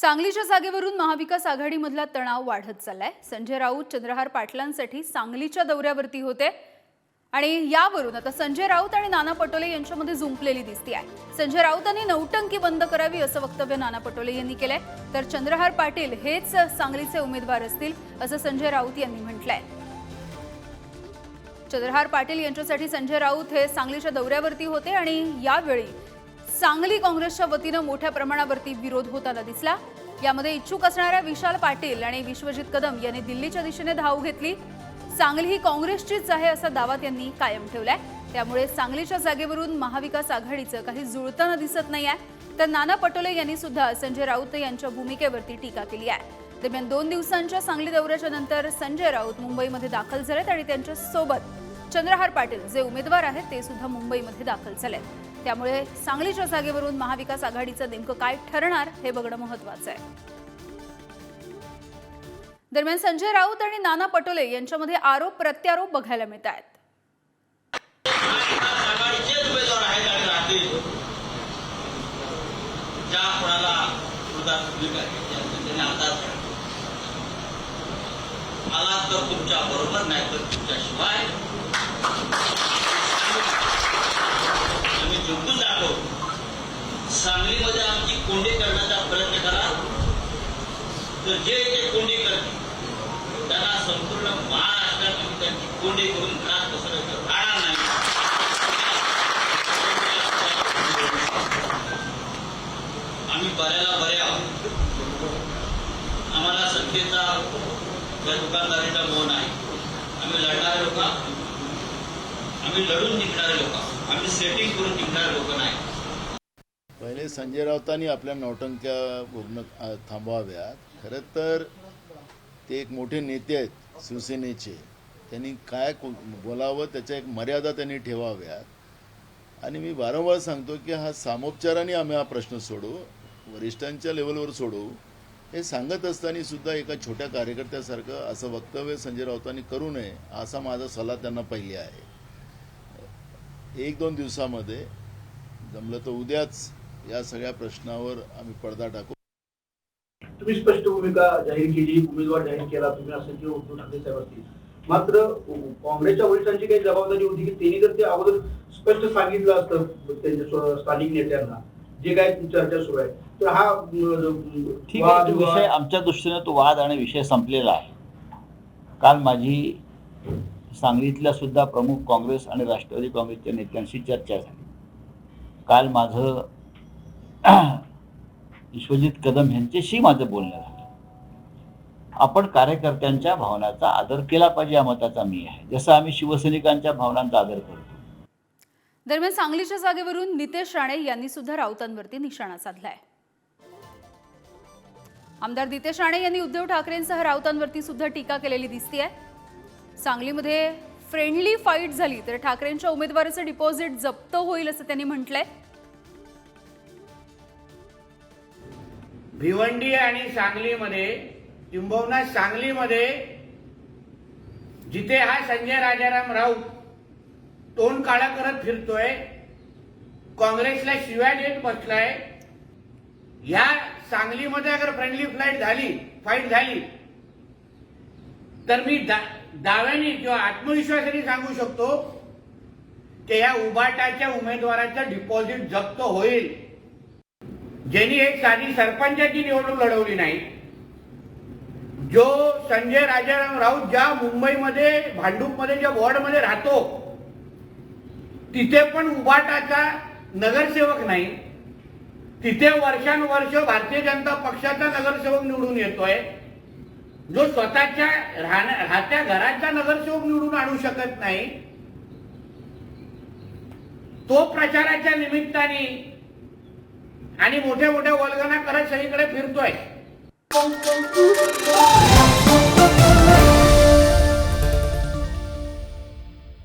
सांगलीच्या जागेवरून महाविकास आघाडीमधला तणाव वाढत चाललाय. संजय राऊत चंद्रहार पाटलांसाठी सांगलीच्या दौऱ्यावरती होते. आणि यावरून आता संजय राऊत आणि नाना पटोले यांच्यामध्ये जुंपलेली दिसते आहे संजय राऊतांनी नौटंकी बंद करावी असं वक्तव्य नाना पटोले यांनी केलंय. तर चंद्रहार पाटील हेच सांगलीचे उमेदवार असतील असं संजय राऊत यांनी म्हटलंय. चंद्रहार पाटील यांच्यासाठी संजय राऊत हे सांगलीच्या दौऱ्यावरती होते आणि यावेळी सांगली काँग्रेसच्या वतीनं मोठ्या प्रमाणावरती विरोध होताना दिसला. यामध्ये इच्छुक असणाऱ्या विशाल पाटील आणि विश्वजित कदम यांनी दिल्लीच्या दिशेने धाव घेतली. सांगली ही काँग्रेसचीच आहे असा दावा त्यांनी कायम ठेवलाय. त्यामुळे सांगलीच्या जागेवरून महाविकास आघाडीचं काही जुळताना दिसत नाही आहे तर नाना पटोले यांनी सुद्धा संजय राऊत यांच्या भूमिकेवरती टीका केली आहे. दरम्यान दोन दिवसांच्या सांगली दौऱ्याच्या नंतर संजय राऊत मुंबईमध्ये दाखल झालेत आणि त्यांच्यासोबत चंद्रहार पाटील जे उमेदवार आहेत ते सुद्धा मुंबईमध्ये दाखल झालेत. त्यामुळे सांगलीच्या जागेवरून महाविकास आघाडीचं नेमकं काय ठरणार हे बघणं महत्वाचं आहे. दरम्यान संजय राऊत आणि नाना पटोले यांच्यामध्ये आरोप प्रत्यारोप बघायला मिळत आहेत. आला तर तुमच्या बरोबर नाही तर तुमच्याशिवाय. आम्ही जिंकून सांगलीमध्ये आमची कोंडी करण्याचा प्रयत्न करा. तर जे जे कोंडी करते त्यांना संपूर्ण महाराष्ट्रात त्यांची कोंडी करून त्रास बसवण्याचं राहणार नाही. आम्ही बऱ्याला बरे आहोत. आम्हाला सत्तेचा त्या दुकानदारीचा मोह नाही. आम्ही लढणारे लोक आहोत. आम्ही लढून जिंकणारे लोक आम्ही सेटिंग करून जिंकणारे लोक नाही. पहिले संजय राऊतांनी आपल्या नौटंक्या बघणं थांबवाव्यात. खरं तर ते एक मोठे नेते आहेत शिवसेनेचे. त्यांनी काय बोलावं त्याच्या एक मर्यादा त्यांनी ठेवाव्यात. आणि मी वारंवार सांगतो की हा सामोपचाराने आम्ही हा प्रश्न सोडू वरिष्ठांच्या लेवलवर सोडू हे सांगत असताना सुद्धा एका छोट्या कार्यकर्त्यासारखं असं वक्तव्य संजय राऊतांनी करू नये असा माझा सल्ला त्यांना पहिले आहे. एक दोन दिवसामध्ये जमलं तर उद्याच या सगळ्या प्रश्नावर आम्ही पडदा टाकू. तुम्ही स्पष्ट भूमिका जाहीर केली उमेदवार जाहीर केला तुम्ही असं की उद्धव ठाकरे साहेबांनी मात्र काँग्रेसच्या वरिष्ठांची काही जबाबदारी होती की त्यांनी जर ते अगोदर स्पष्ट सांगितलं असतं त्यांच्या स्थानिक नेत्यांना जे काय चर्चा सुरू आहे तर हा ठीक आहे विषय आमच्या दृष्टीने तो वाद आणि विषय संपलेला आहे. काल माझी सांगलीतल्या सुद्धा प्रमुख काँग्रेस आणि राष्ट्रवादी काँग्रेसच्या नेत्यांशी चर्चा झाली. काल माझं विश्वजित कदम यांच्याशी माझं बोलणं झालं. आपण कार्यकर्त्यांच्या भावनांचा आदर केला पाहिजे या मताचा मी आहे. जसं आम्ही शिवसैनिकांच्या भावनांचा आदर करतो. दरम्यान सांगलीच्या जागेवरून नितेश राणे यांनी सुद्धा राऊतांवरती निशाणा साधलाय. आमदार नितेश राणे यांनी उद्धव ठाकरेंसह राऊतांवरती सुद्धा टीका केलेली दिसतीये. सांगलीमध्ये फ्रेंडली फाईट झाली. तर ठाकरेंच्या उमेदवाराचं डिपॉझिट जप्त होईल असं त्यांनी म्हटलंय. भिवंडी आणि सांगलीमध्ये किंबहुना सांगलीमध्ये जिथे हा संजय राजाराम राऊत तोंड काळा करत फिरतोय काँग्रेसला शिव्या देत बसलाय ह्या सांगलीमध्ये अगर फ्रेंडली फ्लाईट झाली फाईट झाली तर मी दाव्याने किंवा आत्मविश्वासाने सांगू शकतो की ह्या उबाटाच्या उमेदवाराचं डिपॉझिट जप्त होईल. ज्यांनी एक साधी सरपंचाची निवडणूक लढवली नाही जो संजय राजाराम राऊत ज्या मुंबईमध्ये भांडूपमध्ये ज्या वॉर्डमध्ये राहतो तिथे पण उबाटाचा नगरसेवक नाही. तिथे वर्षानुवर्ष भारतीय जनता पक्षाचा नगरसेवक निवडून येतोय. जो स्वतःच्या राहण्या राहत्या घराचा नगरसेवक निवडून आणू शकत नाही तो प्रचाराच्या निमित्ताने आणि मोठ्या मोठ्या वल्गना करत सगळीकडे फिरतोय.